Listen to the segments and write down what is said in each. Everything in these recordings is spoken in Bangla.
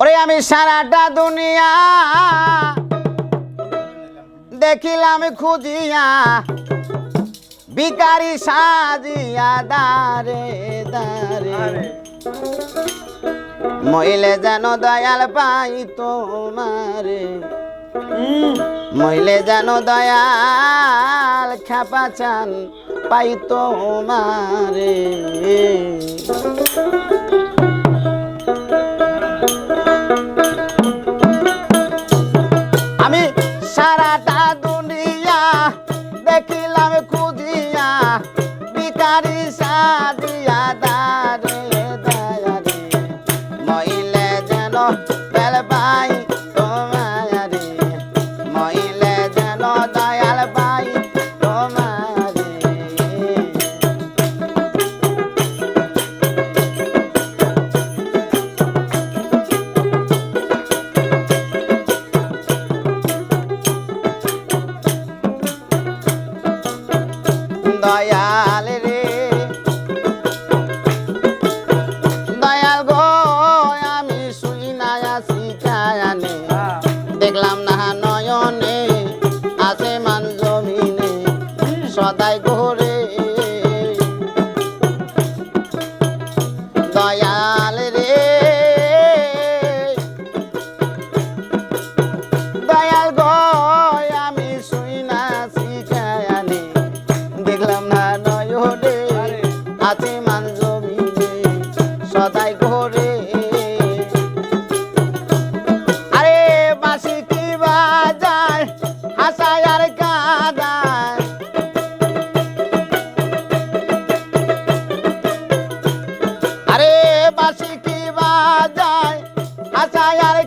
ওরে আমি সারাটা দুনিয়া দেখিলাম খুঁজিয়া বিকারি সাজিয়া দারে দারে। মহিলে যেন দয়াল পাই তোমারে। মহিলে যেন দয়াল খ্যাপাচান চান পাই তোমারে। যায় আশায় আর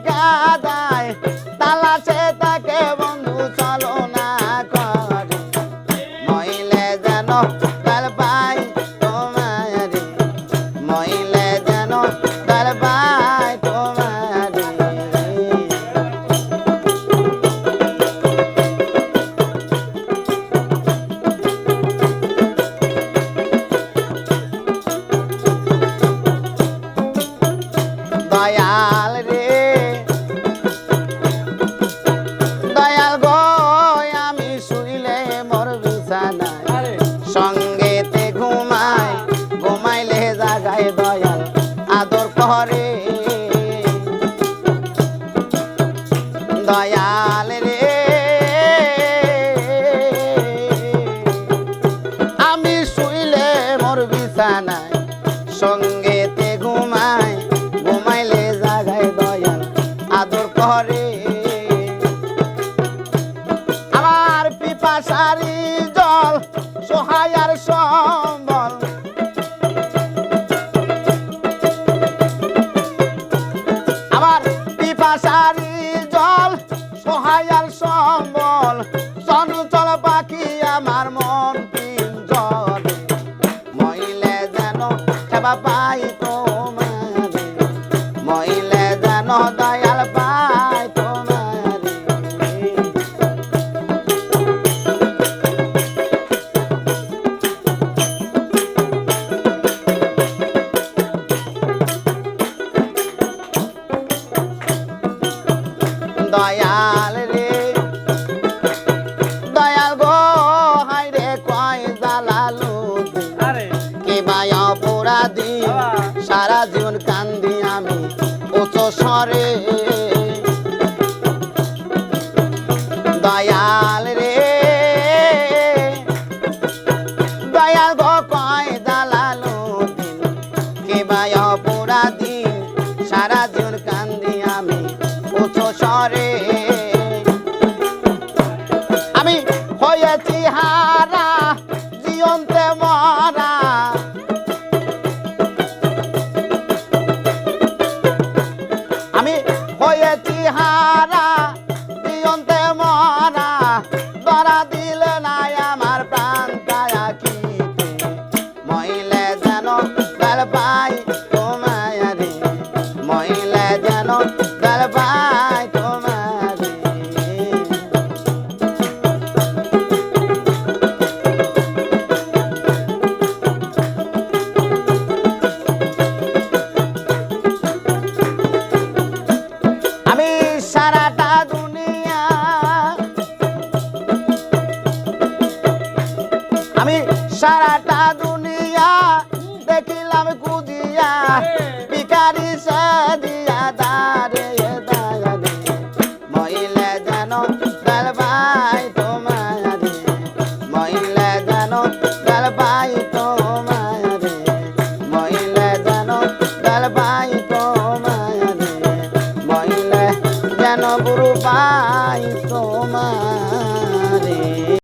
লাল রে নদায় মরা সারাটা দুনিয়া দেখিলাম কুদিয়া। বিকারি সে